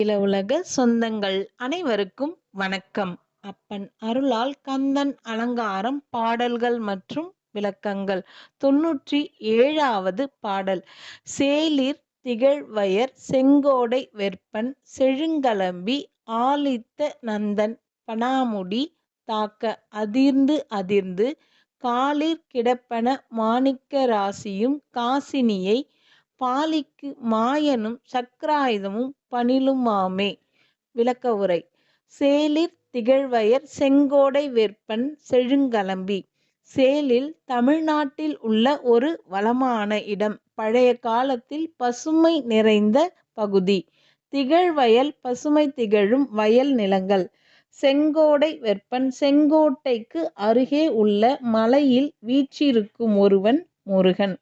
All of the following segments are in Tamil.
இல உலக சொந்தங்கள் அனைவருக்கும் வணக்கம். அப்பன் அருளால் கந்தன் அலங்காரம் பாடல்கள் மற்றும் விளக்கங்கள். தொன்னூற்றி ஏழாவது பாடல். சேலிர் திகழ்வயர் செங்கோடை வெற்பன் செழுங்கலம்பி ஆலித்த நந்தன் பனாமுடி தாக்க அதிர்ந்து அதிர்ந்து காலிற் கிடப்பன மாணிக்க ராசியும் காசினியை பாலிக்கு மாயனும் சக்கராயுதமும் பணிலுமாமே. விளக்க உரை. சேலிற் திகழ்வயர் செங்கோடை வெற்பன் செழுங்கலம்பி. சேலில் தமிழ்நாட்டில் உள்ள ஒரு வளமான இடம். பழைய காலத்தில் பசுமை நிறைந்த பகுதி. திகழ்வயல் பசுமை திகழும் வயல் நிலங்கள். செங்கோடை வெற்பன் செங்கோட்டைக்கு அருகே உள்ள மலையில் வீற்றிருக்கும் ஒருவன் முருகன்.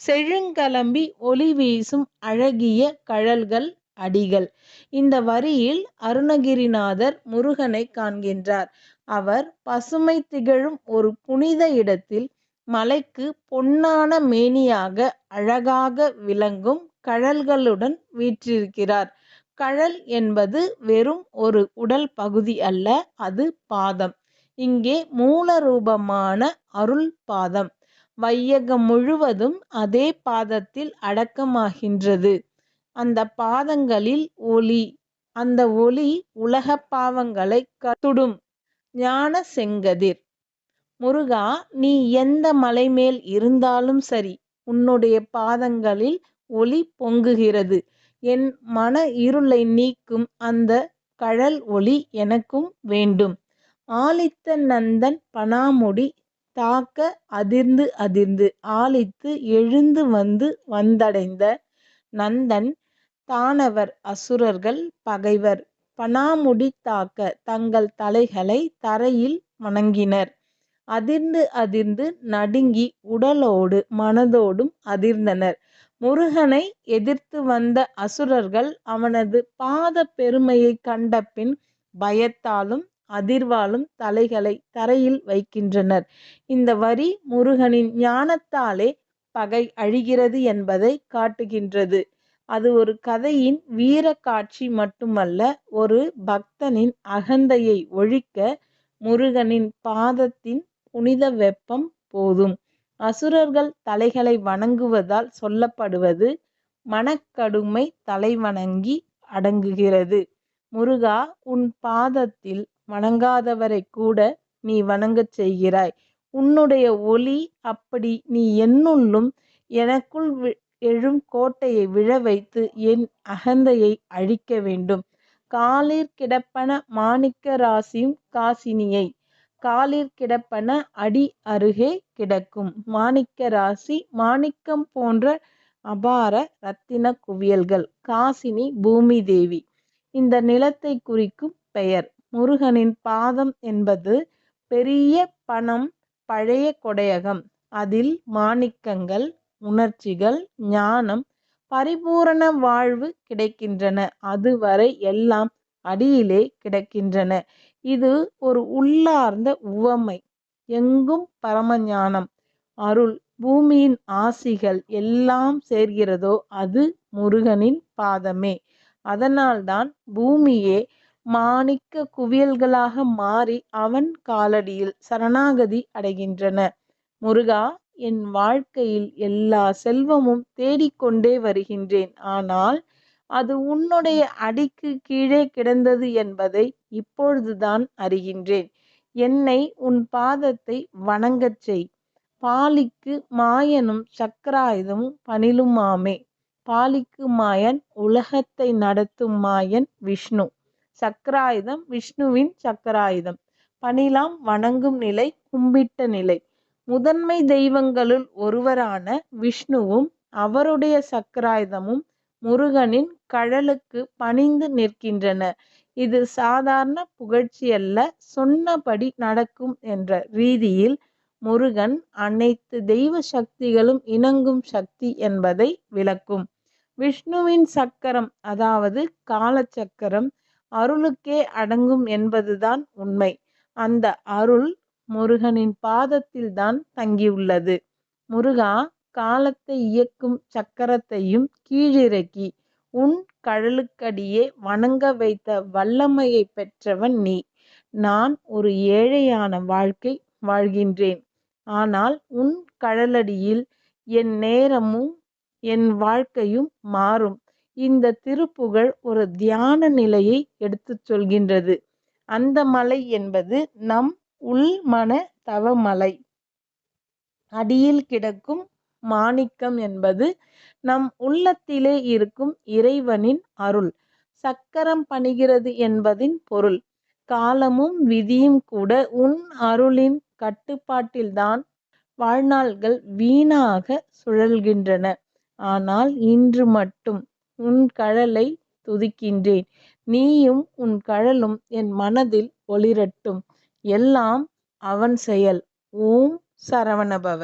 செழுங்கலம்பி ஒளி வீசும் அழகிய கழல்கள் அடிகள். இந்த வரியில் அருணகிரிநாதர் முருகனை காண்கின்றார். அவர் பசுமை திகழும் ஒரு புனித இடத்தில் மலைக்கு பொன்னான மேனியாக அழகாக விளங்கும் கழல்களுடன் வீற்றிருக்கிறார். கழல் என்பது வெறும் ஒரு உடல் பகுதி அல்ல அது பாதம். இங்கே மூல ரூபமான அருள் பாதம். வையகம் முழுவதும் அதே பாதத்தில் அடக்கமாகின்றது. அந்த பாதங்களில் ஒளி அந்த ஒளி உலக பாவங்களை கட்டுடும். ஞான செங்கதிர் முருகா நீ எந்த மலை மேல் இருந்தாலும் சரி உன்னுடைய பாதங்களில் ஒளி பொங்குகிறது. என் மன இருளை நீக்கும் அந்த கழல் ஒளி எனக்கும் வேண்டும். ஆலித்த நந்தன் பனாமுடி தாக்க அதிர்ந்து அதிர்ந்து ஆலித்து எழுந்து வந்து வந்தடைந்த நந்தன் தானவர் அசுரர்கள் பகைவர். பணாமுடி தாக்க தங்கள் தலைகளை தரையில் வணங்கினர். அதிர்ந்து அதிர்ந்து நடுங்கி உடலோடு மனதோடும் அதிர்ந்தனர். முருகனை எதிர்த்து வந்த அசுரர்கள் அவனது பாத பெருமையை கண்டபின் பயத்தாலும் அதிர்வாலும் தலைகளை தரையில் வைக்கின்றனர். இந்த வரி முருகனின் ஞானத்தாலே பகை அழிகிறது என்பதை காட்டுகின்றது. அது ஒரு கதையின் வீர காட்சி மட்டுமல்ல ஒரு பக்தனின் அகந்தையை ஒழிக்க முருகனின் பாதத்தின் புனித வெப்பம் போதும். அசுரர்கள் தலைகளை வணங்குவதால் சொல்லப்படுவது மனக்கடுமை தலைவணங்கி அடங்குகிறது. முருகா உன் பாதத்தில் வணங்காதவரை கூட நீ வணங்கச் செய்கிறாய். உன்னுடைய ஒளி அப்படி நீ என்னுள்ளும் எனக்குள் எழும் கோட்டையை விழ வைத்து என் அகந்தையை அழிக்க வேண்டும். காலிற் கிடப்பன மாணிக்க ராசியும் காசினியை. காலிற் கிடப்பன அடி அருகே கிடக்கும். மாணிக்க ராசி மாணிக்கம் போன்ற அபார ரத்தின குவியல்கள். காசினி பூமி தேவி. இந்த நிலத்தை குறிக்கும் பெயர். முருகனின் பாதம் என்பது பெரிய பணம் பழைய கொடையகம். அதில் மாணிக்கங்கள் உணர்ச்சிகள் ஞானம் பரிபூரண வாழ்வு கிடைக்கின்றன. அதுவரை எல்லாம் அடியிலே கிடக்கின்றன. இது ஒரு உள்ளார்ந்த உவமை. எங்கும் பரமஞானம். அருள் பூமியின் ஆசிகள் எல்லாம் சேர்கிறதோ அது முருகனின் பாதமே. அதனால்தான் பூமியே மாணிக்க குவியல்களாக மாறி அவன் காலடியில் சரணாகதி அடைகின்றன. முருகா என் வாழ்க்கையில் எல்லா செல்வமும் தேடிக்கொண்டே வருகின்றேன். ஆனால் அது உன்னுடைய அடிக்கு கீழே கிடந்தது என்பதை இப்பொழுதுதான் அறிகின்றேன். என்னை உன் பாதத்தை வணங்கச் செய். பாலிக்கு மாயனும் சக்கராயுதமும் பணிலுமாமே. பாலிக்கு மாயன் உலகத்தை நடத்தும் மாயன் விஷ்ணு. சக்கராயுதம் விஷ்ணுவின் சக்கராயுதம். பணிலாம் வணங்கும் நிலை கும்பிட்ட நிலை. முதன்மை தெய்வங்களுள் ஒருவரான விஷ்ணுவும் அவருடைய சக்கராயுதமும் முருகனின் கழலுக்கு பணிந்து நிற்கின்றன. இது சாதாரண புகழ்ச்சியல்ல சொன்னபடி நடக்கும் என்ற ரீதியில் முருகன் அனைத்து தெய்வ சக்திகளும் இணங்கும் சக்தி என்பதை விளக்கும். விஷ்ணுவின் சக்கரம் அதாவது காலச்சக்கரம் அருளுக்கே அடங்கும் என்பதுதான் உண்மை அந்த அருள் முருகனின் பாதத்தில் தான் தங்கியுள்ளது முருகா காலத்தை இயக்கும் சக்கரத்தையும் கீழிறக்கி உன் கழலுக்கடியே வணங்க வைத்த வல்லமையைப் பெற்றவன் நீ. நான் ஒரு ஏழையான வாழ்க்கை வாழ்கின்றேன். ஆனால் உன் கழலடியில் என் நேரமும் என் வாழ்க்கையும் மாறும். இந்த திருப்புகழ் ஒரு தியான நிலையை எடுத்துச் சொல்கின்றது. அந்த மலை என்பது நம் உள்மன தவமலை. அடியில் கிடக்கும் மாணிக்கம் என்பது நம் உள்ளத்திலே இருக்கும் இறைவனின் அருள். சக்கரம் பணிகிறது என்பதின் பொருள். காலமும் விதியும் கூட உன் அருளின் கட்டுப்பாட்டில்தான் வாழ்நாள்கள் வீணாக சுழல்கின்றன. ஆனால் இன்று மட்டும் உன் கழலை துதிக்கின்றேன். நீயும் உன் கழலும் என் மனதில் ஒளிரட்டும். எல்லாம் அவன் செயல். ஓம் சரவணபவ.